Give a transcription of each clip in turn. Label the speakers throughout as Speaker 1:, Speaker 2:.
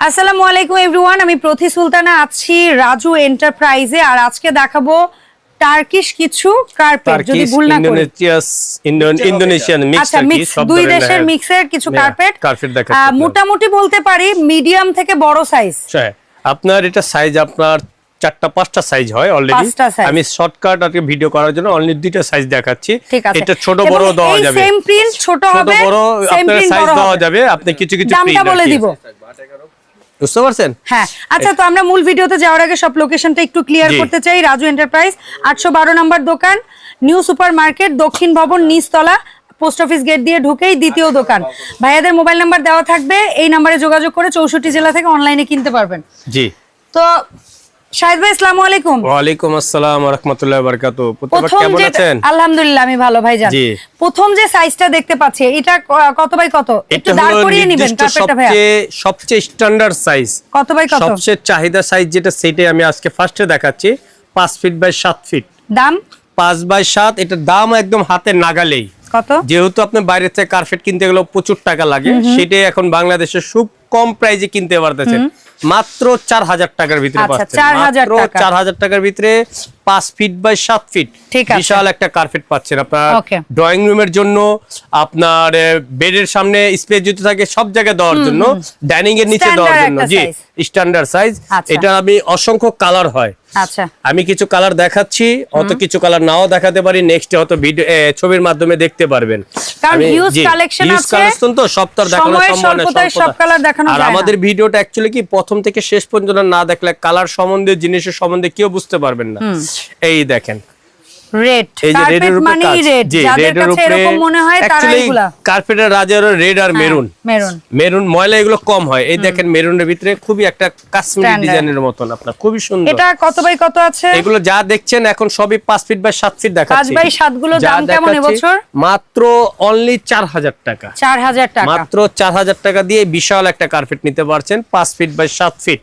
Speaker 1: আসসালামু আলাইকুম এভরিওয়ান আমি প্রতি সুলতানা আছি রাজু এন্টারপ্রাইজে আর আজকে দেখাবো টার্কিশ কিছু কার্পেট যদি ভুল না করি।
Speaker 2: ইন্দোনেশিয়াস ইন্দোনেশিয়ান মিক্স
Speaker 1: আচ্ছা দুই দেশের। মিক্সের কিছু কার্পেট
Speaker 2: কার্পেট দেখাচ্ছি
Speaker 1: মোটামুটি বলতে পারি মিডিয়াম থেকে বড় সাইজ
Speaker 2: হ্যাঁ, আপনার এটা সাইজ আপনার চারটা পাঁচটা সাইজ হয় অলরেডি আমি শর্টকাট আর কি ভিডিও করার জন্য অনলি দুইটা সাইজ দেখাচ্ছি। এটা ছোট বড় দেওয়া যাবে।
Speaker 1: সেম প্রিন্ট ছোট
Speaker 2: ছোট
Speaker 1: হবে
Speaker 2: বড়
Speaker 1: সেম
Speaker 2: আপনার
Speaker 1: প্রিন্ট
Speaker 2: সাইজ
Speaker 1: বড়
Speaker 2: দেওয়া যাবে। আপনি কিছু কিছু
Speaker 1: দামটা
Speaker 2: print
Speaker 1: বলে দিব।
Speaker 2: বুঝতে পারছেন?
Speaker 1: হ্যাঁ। আচ্ছা তো আমরা মূল ভিডিওতে যাওয়ার আগে সব লোকেশনটা একটু ক্লিয়ার করতে চাই। রাজু এন্টারপ্রাইজ আটশো বারো নম্বর দোকান নিউ সুপার মার্কেট দক্ষিণ ভবন নিচতলা পোস্ট অফিস গেট দিয়ে ঢুকেই দ্বিতীয় দোকান। ভাইয়াদের মোবাইল নাম্বার দেওয়া থাকবে এই নাম্বারে যোগাযোগ করে চৌষট্টি জেলা থেকে অনলাইনে কিনতে পারবেন।
Speaker 2: জি।
Speaker 1: তো শাহিদ ভাই আসসালামু আলাইকুম।
Speaker 2: ওয়ালাইকুম আসসালাম রহমতুল্লাহ বারকাতু
Speaker 1: প্রথম
Speaker 2: কেমন আছেন?
Speaker 1: আলহামদুলিল্লাহ আমি ভালো ভাই প্রথম যে সাইজটা দেখতে পাচ্ছি এটা কত বাই কত? একটু
Speaker 2: এটা
Speaker 1: দাঁড় করিয়ে নিবেন কার্পেটটা ভাইয়া।
Speaker 2: সবচেয়ে সবচেয়ে স্ট্যান্ডার্ড সাইজ
Speaker 1: কত বাই কত?
Speaker 2: সবচেয়ে চাহিদা সাইজ যেটা সেটাই আমি আজকে ফার্স্টে দেখাচ্ছি। পাঁচ ফিট বাই সাত ফিট
Speaker 1: দাম?
Speaker 2: পাঁচ বাই সাত এটার দাম একদম হাতে নাগালেই।
Speaker 1: কত?
Speaker 2: যেহেতু আপনি বাইরে থেকে কার্পেট কিনতে গেলে প্রচুর টাকা লাগে সেটাই এখন বাংলাদেশে খুব কম প্রাইজে কিনতে পারতেছেন। মাত্র চার হাজার টাকার ভিতরে
Speaker 1: আচ্ছা,
Speaker 2: পাচ্ছেন।
Speaker 1: 4,000
Speaker 2: মাত্র
Speaker 1: টাকা।
Speaker 2: চার হাজার টাকার ভিতরে পাঁচ ফিট বাই সাত ফিট বিশাল একটা কার্পেট পাচ্ছেন আপনার. ড্রয়িং রুমের জন্য আপনার বেডের সামনে স্পেস যদি থাকে সব জায়গায় দেওয়ার জন্য ডাইনিং এর নিচে দেওয়ার জন্য। জি স্ট্যান্ডার্ড সাইজ। এটা আমি অসংখ্য কালার হয়।
Speaker 1: আচ্ছা।
Speaker 2: আমি কিছু কালার দেখাচ্ছি অত কিছু কালার নাও দেখাতে পারি নেক্সট হয়তো ভিডিও ছবির মাধ্যমে দেখতে পারবেন।
Speaker 1: কারণ আছে।
Speaker 2: তো সব আর দেখানো সম্ভব না,
Speaker 1: সব colour দেখানো
Speaker 2: আর আমাদের ভিডিওটা অ্যাকচুয়ালি কি প্রথম থেকে শেষ পর্যন্ত না দেখলে কালার সম্বন্ধে জিনিসের সম্বন্ধে কেউ বুঝতে পারবেন না। এই দেখেন।
Speaker 1: রেড
Speaker 2: এই যে রেডের
Speaker 1: কার্পেট
Speaker 2: উপরে
Speaker 1: রেড যাদের কাছে এরকম মনে হয় তারা
Speaker 2: কার্পেটের রাজার রেড আর মেরুন
Speaker 1: মেরুন
Speaker 2: মেরুন ময়লা এগুলো কম হয়। এই দেখেন মেরুনের ভিতরে খুবই একটা কাশ্মীরি ডিজাইনের মতন আপনার খুবই সুন্দর।
Speaker 1: এটা কত বাই কত আছে?
Speaker 2: এগুলো যা দেখছেন এখন সবই পাঁচ ফিট বাই সাত ফিট দেখাচ্ছি।
Speaker 1: বাই
Speaker 2: সাতগুলো
Speaker 1: দাম কেমন এবছর?
Speaker 2: মাত্র অনলি চার হাজার টাকা। মাত্র চার হাজার টাকা দিয়ে বিশাল একটা কার্পেট নিতে পারছেন পাঁচ ফিট বাই সাত ফিট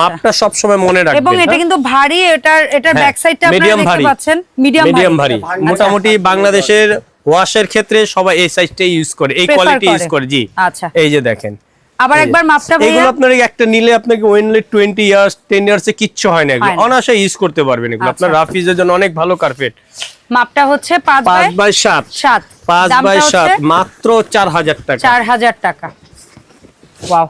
Speaker 2: মাপটা সবসময় মনে
Speaker 1: এবং এটা কিন্তু ভারী এটার এটার
Speaker 2: হ্যাঁ,
Speaker 1: ব্যাক সাইডটা আপনারা দেখতে। পাচ্ছেন। মিডিয়াম
Speaker 2: মিডিয়াম ভারী। মোটামুটি বাংলাদেশের ওয়াশের ক্ষেত্রে সবাই এই সাইজটাই ইউজ করে এই কোয়ালিটি ইউজ
Speaker 1: করে।
Speaker 2: জি।
Speaker 1: আচ্ছা।
Speaker 2: এই যে দেখেন।
Speaker 1: আবার একবার মাপটা
Speaker 2: এগুলো আপনার একটা নিলে আপনাকে only twenty years ten years এ কিচ্ছু হয় না এগুলো। অনায়াসে ইউজ করতে পারবেন এগুলো। আপনার রাফিজের জন্য অনেক ভালো কার্পেট
Speaker 1: মাপটা হচ্ছে পাঁচ
Speaker 2: পাঁচ
Speaker 1: বাই
Speaker 2: বাই সাত।
Speaker 1: সাত।
Speaker 2: পাঁচ
Speaker 1: দামটা
Speaker 2: বাই
Speaker 1: হচ্ছে
Speaker 2: সাত মাত্র চার হাজার টাকা।
Speaker 1: চার হাজার টাকা। ওয়াও।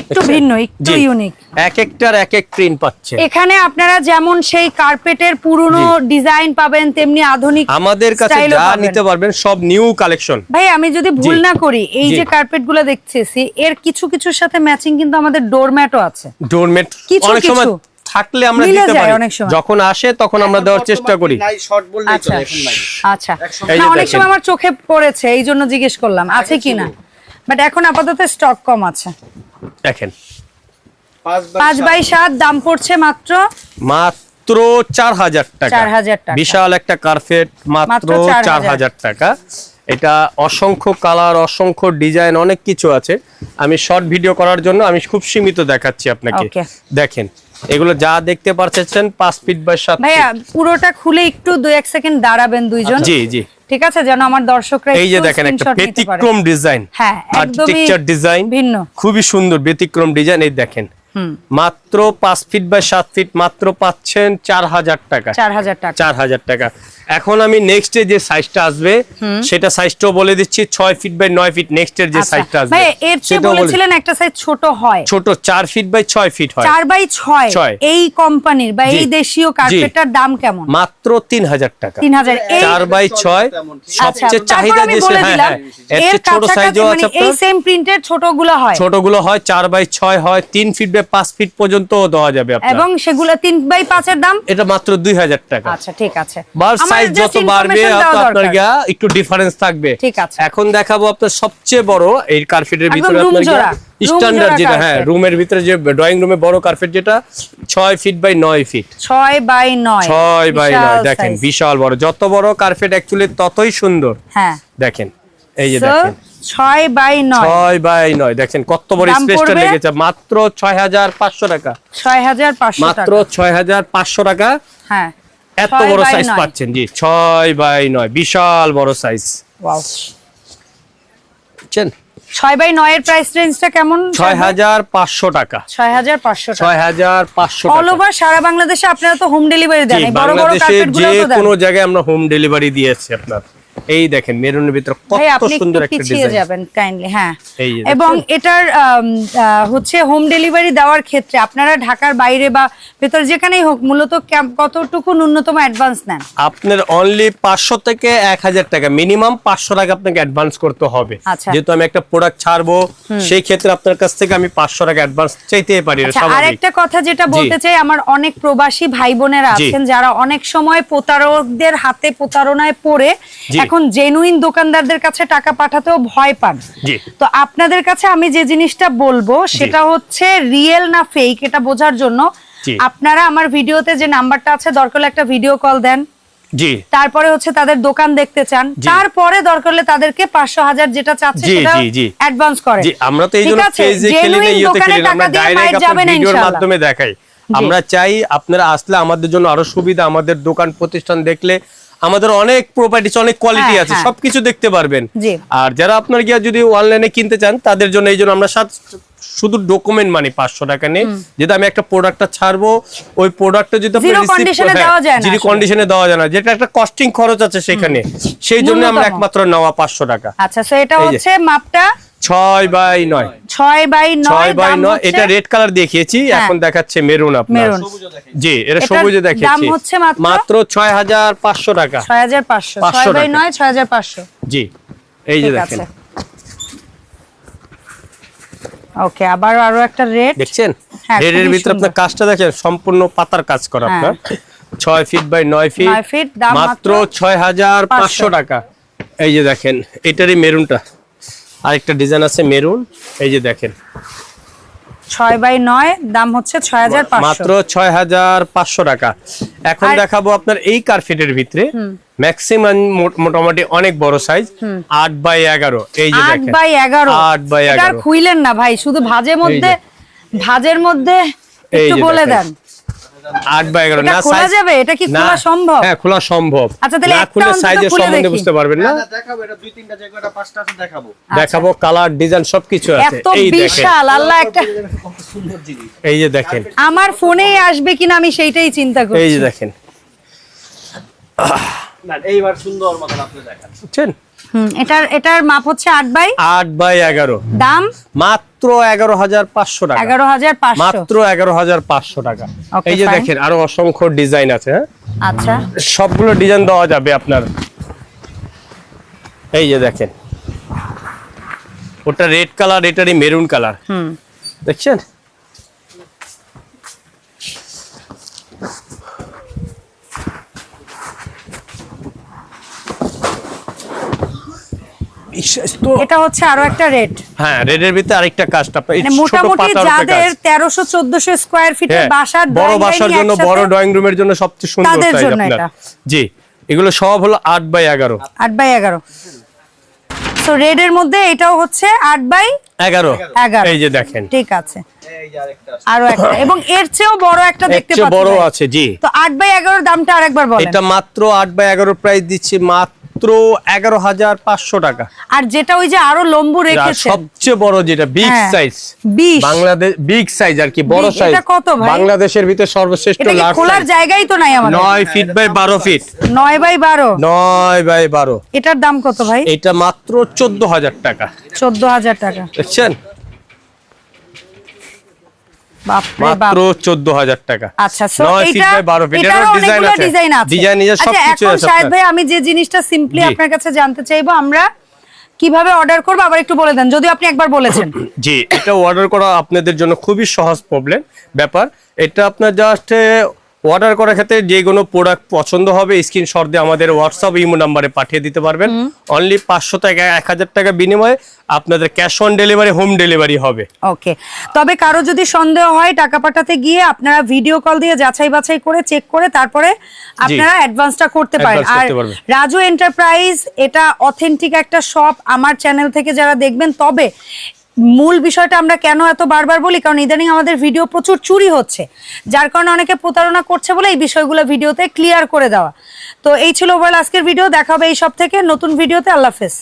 Speaker 1: একটু ভিন্ন একটু ইউনিক
Speaker 2: এক একটার এক এক প্রিন্ট পাচ্ছে।
Speaker 1: এখানে আপনারা যেমন সেই কার্পেটের পুরনো ডিজাইন পাবেন তেমনি আধুনিক
Speaker 2: আমাদের কাছে যা নিতে পারবেন সব নিউ কালেকশন
Speaker 1: ভাই আমি যদি ভুল না করি এই যে কার্পেটগুলো দেখতেছি এর কিছু কিছুর সাথে ম্যাচিং কিন্তু আমাদের ডোরম্যাটও আছে।
Speaker 2: ডোরমেট
Speaker 1: কিছু
Speaker 2: অনেক সময় থাকলে আমরা দিতে পারি।
Speaker 1: অনেক সময়।
Speaker 2: যখন আসে তখন আমরা দেওয়ার চেষ্টা করি।
Speaker 3: নাই শর্ট বললেই
Speaker 1: আচ্ছা
Speaker 3: চলে
Speaker 1: আচ্ছা। অনেক সময় আমার চোখে পড়েছে এই জন্য জিজ্ঞেস করলাম আছে কিনা? বাট এখন আপাতত স্টক কম আছে।
Speaker 2: দেখেন।
Speaker 3: পাঁচ
Speaker 1: বাই সাত। দাম পড়ছে মাত্র
Speaker 2: মাত্র চার হাজার টাকা। বিশাল একটা কার্পেট মাত্র
Speaker 1: মাত্র
Speaker 2: চার হাজার। টাকা। এটা অসংখ্য কালার অসংখ্য ডিজাইন অনেক কিছু আছে। আমি শর্ট ভিডিও করার জন্য আমি খুব সীমিত দেখাচ্ছি আপনাকে। দেখেন এগুলো যা দেখতে পারছেন পাঁচ ফিট বাই সাত
Speaker 1: ভাইয়া পুরোটা খুলে একটু দুই এক সেকেন্ড দাঁড়াবেন দুইজন।
Speaker 2: জি জি।
Speaker 1: ঠিক আছে? যেন আমার দর্শকরা
Speaker 2: এই যে দেখেন একটা। ব্যতিক্রম ডিজাইন
Speaker 1: হ্যাঁ,
Speaker 2: আর্কিটেকচার ডিজাইন
Speaker 1: ভিন্ন।
Speaker 2: খুবই সুন্দর ব্যতিক্রম ডিজাইন এই দেখেন। মাত্র পাঁচ ফিট বাই সাত ফিট মাত্র পাচ্ছেন চার হাজার টাকা।
Speaker 1: চার হাজার টাকা।
Speaker 2: চার হাজার টাকা। এখন আমি নেক্সট যে সাইজটা আসবে সেটা সাইজটাও বলে দিচ্ছি ছয় ফিট বাই নয় ফিট নেক্সট এর যে
Speaker 1: আচ্ছা।
Speaker 2: সাইজটা আসবে।
Speaker 1: ভাই এর চেয়ে বলেছিলেন একটা সাইজ ছোট হয়।
Speaker 2: ছোট চার ফিট বাই ছয় ফিট হয়।
Speaker 1: চার বাই ছয়।
Speaker 2: ছয়।
Speaker 1: এই কোম্পানির বা এই দেশীয় কার্পেটটার দাম কেমন?
Speaker 2: মাত্র তিন হাজার টাকা।
Speaker 1: তিন হাজার। এই
Speaker 2: চার বাই ছয়
Speaker 1: আচ্ছা,
Speaker 2: সবচেয়ে চাহিদা
Speaker 1: বলে
Speaker 2: হ্যাঁ
Speaker 1: দিলাম,
Speaker 2: হ্যাঁ এর
Speaker 1: এর
Speaker 2: চেয়ে ছোট সাইজও
Speaker 1: মানে
Speaker 2: আছে
Speaker 1: এই সেম প্রিন্টের ছোটগুলো হয়।
Speaker 2: ছোটগুলো হয় চার বাই ছয় হয় তিন ফিট বাই পাঁচ ফিট পর্যন্ত দেওয়া যাবে আপনার।
Speaker 1: এবং সেগুলো তিন বাই পাঁচের দাম?
Speaker 2: এটা মাত্র দুই হাজার টাকা।
Speaker 1: আচ্ছা ঠিক আছে।
Speaker 2: যত বাড়বে আপনার একটু ডিফারেন্স থাকবে।
Speaker 1: ঠিক আছে।
Speaker 2: এখন দেখাবো আপনার সবচেয়ে বড় এই কার্পেটের ভিতরে আপনার স্ট্যান্ডার্ড যেটা হ্যাঁ রুমের ভিতরে যে ড্রয়িং রুমে বড় কার্পেট যেটা ছয় ফিট বাই নয় ফিট
Speaker 1: ছয় বাই নয়।
Speaker 2: ছয় বাই
Speaker 1: বিশাল
Speaker 2: দেখেন বিশাল বড়। যত বড় কার্পেট অ্যাকচুয়ালি ততই সুন্দর।
Speaker 1: হ্যাঁ।
Speaker 2: দেখেন এই যে দেখেন।
Speaker 1: ছয় বাই নয়।
Speaker 2: ছয় বাই নয় দেখেন কত বড় স্পেসটা লেগেছে মাত্র ছয় হাজার পাঁচশো টাকা।
Speaker 1: ছয় হাজার পাঁচশো
Speaker 2: মাত্র
Speaker 1: টাকা।
Speaker 2: ছয় হাজার পাঁচশো টাকা।
Speaker 1: হ্যাঁ।
Speaker 2: এত
Speaker 1: ছয়
Speaker 2: বড় সাইজ পাচ্ছেন জি ছয় বাই নয় বিশাল বড় সাইজ বুঝছেন?
Speaker 1: ছয় বাই নয়ের প্রাইস রেঞ্জটা কেমন
Speaker 2: ছয় হাজার পাঁচশো টাকা।
Speaker 1: ছয় হাজার পাঁচশো
Speaker 2: ছয় হাজার পাঁচশো
Speaker 1: অল
Speaker 2: টাকা।
Speaker 1: ওভার সারা বাংলাদেশে আপনারা তো হোম ডেলিভারি দেন
Speaker 2: জি,
Speaker 1: এই বড় বড় কার্পেট
Speaker 2: যে কোনো জায়গায় আমরা হোম ডেলিভারি দিয়েছি আপনার। এই দেখেন মেরুনের ভিতরে কত সুন্দর
Speaker 1: একটু
Speaker 2: একটা ডিজাইন
Speaker 1: যাবেন কাইন্ডলি হ্যাঁ। এবং এটার হচ্ছে হোম ডেলিভারি দেওয়ার ক্ষেত্রে আপনারা ঢাকার বাইরে বা ভেতর যেখানেই হোক মূলত কতটুকু ন্যূনতম অ্যাডভান্স নেন?
Speaker 2: আপনার অনলি পাঁচশো থেকে এক হাজার টাকা মিনিমাম পাঁচশো টাকা আপনাকে অ্যাডভান্স করতে হবে।
Speaker 1: আচ্ছা।
Speaker 2: যেহেতু আমি একটা প্রোডাক্ট ছাড়বো সেই ক্ষেত্রে আপনার কাছ থেকে আমি পাঁচশো টাকা অ্যাডভান্স চাইতে পারি
Speaker 1: আচ্ছা
Speaker 2: স্বাভাবিক।
Speaker 1: আরেকটা কথা যেটা বলতে চাই আমার অনেক প্রবাসী ভাই বোনেরা আছেন যারা অনেক সময় প্রতারকদের হাতে প্রতারণায় পড়ে। এখন জেনুইন দোকানদারদের কাছে টাকা পাঠাতেও ভয় পান। তো আপনাদের কাছে আমি যে জিনিসটা বলব সেটা হচ্ছে রিয়েল না ফেক এটা বোঝার জন্য আপনারা আমার ভিডিওতে যে নাম্বারটা আছে দরকার হলে একটা ভিডিও কল দেন।
Speaker 2: জি।
Speaker 1: তারপরে হচ্ছে তাদের দোকান দেখতে চান। তারপরে দরকার হলে তাদেরকে পাঁচশো হাজার যেটা চাচ্ছে সেটা। অ্যাডভান্স
Speaker 2: জি। আমরা তো? পেজে খেলি না খেলি আমরা ডাইরেক্ট ভিডিওর মাধ্যমে দেখাই। আমরা চাই আপনারা আসলে আমাদের জন্য আরও সুবিধা আমাদের দোকান প্রতিষ্ঠান দেখলে আমাদের অনেক প্রপার্টিস অনেক কোয়ালিটি
Speaker 1: হ্যাঁ,
Speaker 2: আছে
Speaker 1: হ্যাঁ।
Speaker 2: সবকিছু দেখতে পারবেন। আর যারা আপনার গিয়া যদি অনলাইনে কিনতে চান তাদের জন্য এই জন্য আমরা সাত শুধু ডকুমেন্ট মানে পাঁচশো টাকা নেই। যেটা আমি একটা প্রোডাক্টটা ছাড়বো ওই প্রোডাক্টটা যদি
Speaker 1: এ
Speaker 2: হ্যাঁ,
Speaker 1: দেওয়া যায় না
Speaker 2: যদি কন্ডিশনে দেওয়া যায় না। যেটা একটা কস্টিং খরচ আছে সেখানে সেই জন্য আমরা একমাত্র নেওয়া পাঁচশো টাকা।
Speaker 1: আচ্ছা এটা হচ্ছে মাপটা
Speaker 2: ছয় বাই নয়।
Speaker 1: ছয় বাই
Speaker 2: ছয় বাই নয় এটা রেড কালার দেখিয়েছি
Speaker 1: হ্যাঁ।
Speaker 2: এখন দেখাচ্ছে মেরুন আপনার। জি এটা সবুজে দেখিয়েছি।
Speaker 1: মাত্র?
Speaker 2: ছয় হাজার পাঁচশো টাকা।
Speaker 1: ছয় হাজার পাঁচশো। ছয় বাই নয় ছয় হাজার পাঁচশো।
Speaker 2: জি এই যে দেখেন।
Speaker 1: ওকে আবার আরও একটা রেট
Speaker 2: দেখছেন?
Speaker 1: হ্যাঁ,
Speaker 2: ভিতরে আপনার কাজটা দেখেন সম্পূর্ণ পাতার কাজ করা
Speaker 1: হ্যাঁ।
Speaker 2: আপনার। ছয় ফিট বাই নয় ফিট মাত্র ছয় হাজার পাঁচশো টাকা। এই যে দেখেন এটারই মেরুনটা আরেকটা ডিজাইন আছে মেরুন এই যে দেখেন।
Speaker 1: ছয় বাই নয় দাম হচ্ছে ছয় হাজার পাঁচশো।
Speaker 2: মাত্র ছয় হাজার পাঁচশো টাকা। এখন দেখাবো আপনার এই কার্পেটের ভিতরে। ম্যাক্সিমাম মোটামুটি অনেক বড় সাইজ আট বাই এগারো এই যে
Speaker 1: আট বাই এগারো।
Speaker 2: আট বাই এগারো।
Speaker 1: খুইলেন না ভাই শুধু ভাজের মধ্যে ভাজের মধ্যে একটু বলে দেন।
Speaker 2: আট বাই এগারো। না
Speaker 1: খোলা যাবে? এটা কি খোলা সম্ভব?
Speaker 2: হ্যাঁ খোলা সম্ভব।
Speaker 1: আচ্ছা, তাহলে
Speaker 2: না খুলে সাইজের সম্বন্ধে বুঝতে পারবেন না?
Speaker 3: দেখাবো এটা দুই তিনটা জায়গাটা পাঁচটা আছে দেখাবো।
Speaker 2: দেখাবো কালার ডিজাইন সবকিছু আছে। এই দেখেন।
Speaker 1: বিশাল আল্লাহ একটা
Speaker 3: সুন্দর জিনিস
Speaker 2: এই যে দেখেন।
Speaker 1: আমার ফোনেই আসবে কিনা আমি সেইটাই চিন্তা
Speaker 2: এই যে দেখেন।
Speaker 3: না এইবার সুন্দর মতন আপনি
Speaker 1: হুম, এটার এটার মাপ হচ্ছে আট বাই?
Speaker 2: আট বাই এগারো।
Speaker 1: দাম?
Speaker 2: মাত্র এগারো হাজার পাঁচশো টাকা।
Speaker 1: এগারো হাজার
Speaker 2: মাত্র এগারো হাজার পাঁচশো টাকা। এই যে দেখেন আরও অসংখ্য ডিজাইন আছে হ্যাঁ?
Speaker 1: আচ্ছা।
Speaker 2: সবগুলো ডিজাইন দেওয়া যাবে আপনার। এই যে দেখেন ওটা রেড কালার এটারই মেরুন কালার।
Speaker 1: হুম।
Speaker 2: দেখছেন?
Speaker 1: এটা হচ্ছে আরও একটা রেট
Speaker 2: হ্যাঁ রেডের ভিতরে আরেকটা আপনার এই
Speaker 1: মানে
Speaker 2: ছোট
Speaker 1: মোটামুটি
Speaker 2: পাতার
Speaker 1: যাদের
Speaker 2: কাজ।
Speaker 1: তেরোশো চোদ্দশো স্কোয়ার ফিটের
Speaker 2: হ্যাঁ,
Speaker 1: বাসার
Speaker 2: বড় বাসার জন্য বড় ড্রয়িং রুমের জন্য সবচেয়ে সুন্দর
Speaker 1: তাদের
Speaker 2: সাইজ
Speaker 1: জন্য
Speaker 2: আপনার।
Speaker 1: এটা।
Speaker 2: জি এগুলো সব হলো আট বাই এগারো।
Speaker 1: আট বাই এগারো। তো রেড এর মধ্যে এটাও হচ্ছে আট বাই
Speaker 2: এগারো।
Speaker 1: এগারো।
Speaker 2: এই যে দেখেন।
Speaker 1: ঠিক আছে।
Speaker 3: এই যে আরেকটা আছে।
Speaker 1: আরও একটা। এবং এর চেয়েও বড় একটা দেখতে পাচ্ছি
Speaker 2: বড় আছে জি।
Speaker 1: তো আট বাই এগারোর দামটা আরেকবার বলেন।
Speaker 2: এটা মাত্র আট বাই এগারো প্রাইস দিচ্ছি মাত্র এগারো হাজার পাঁচশো টাকা।
Speaker 1: আর যেটা ওই যে আরও লম্বু রেখেছে
Speaker 2: সবচেয়ে বড় যেটা big size
Speaker 1: 20
Speaker 2: Bangladesh big size আর কি বড় সাইজ
Speaker 1: কত
Speaker 2: বাংলাদেশের ভিতরে সর্বশ্রেষ্ঠ
Speaker 1: খোলার জায়গাই তো নাই আমাদের?
Speaker 2: নয় ফিট বাই বারো ফিট
Speaker 1: নয় বাই বারো?
Speaker 2: নয় বাই বারো।
Speaker 1: এটার দাম কত ভাই?
Speaker 2: এটা মাত্র চোদ্দ হাজার টাকা।
Speaker 1: চোদ্দ হাজার টাকা। বাপ
Speaker 2: মাত্র টাকা।
Speaker 1: আচ্ছা সো এটা
Speaker 2: বাই বারো ফিট
Speaker 1: এটারও
Speaker 2: এটারও ডিজাইন আছে।
Speaker 1: ডিজাইন আছে।
Speaker 2: ডিজাইন নিজে সবকিছু আছে
Speaker 1: শাহেদ ভাই আমি যে জিনিসটা সিম্পলি আপনার কাছে জানতে চাইব আমরা কীভাবে অর্ডার করব আবার একটু বলে দেন যদি আপনি একবার বলেছেন।
Speaker 2: জি এটা অর্ডার করা আপনাদের জন্য খুবই সহজ প্রবলেম ব্যাপার এটা আপনার জাস্ট অর্ডার করার ক্ষেত্রে যে কোনো প্রোডাক্ট পছন্দ হবে স্ক্রিনশট দিয়ে আমাদের হোয়াটসঅ্যাপ ইমো নাম্বারে পাঠিয়ে দিতে পারবেন। অনলি পাঁচশো টাকা এক হাজার টাকা বিনিময়ে আপনাদের cash on delivery home delivery হবে।
Speaker 1: ওকে তবে কারও যদি সন্দেহ হয় টাকা পাঠাতে গিয়ে আপনারা ভিডিও কল দিয়ে যাচাই বাছাই করে চেক করে তারপরে আপনারা অ্যাডভান্সটা করতে পারেন। আর রাজু এন্টারপ্রাইজ এটা অথেন্টিক একটা শপ আমার চ্যানেল থেকে যারা দেখবেন তবে মূল বিষয়টা আমরা কেন এত বারবার বলি? কারণ ইদানিং আমাদের ভিডিও প্রচুর চুরি হচ্ছে। যার কারণে অনেকে প্রতারণা করছে বলে এই বিষয়গুলো ভিডিওতে ক্লিয়ার করে দেওয়া। তো এই ছিল ওভারঅল আজকের ভিডিও দেখা হবে এই সব থেকে নতুন ভিডিওতে আল্লাহ হাফেজ।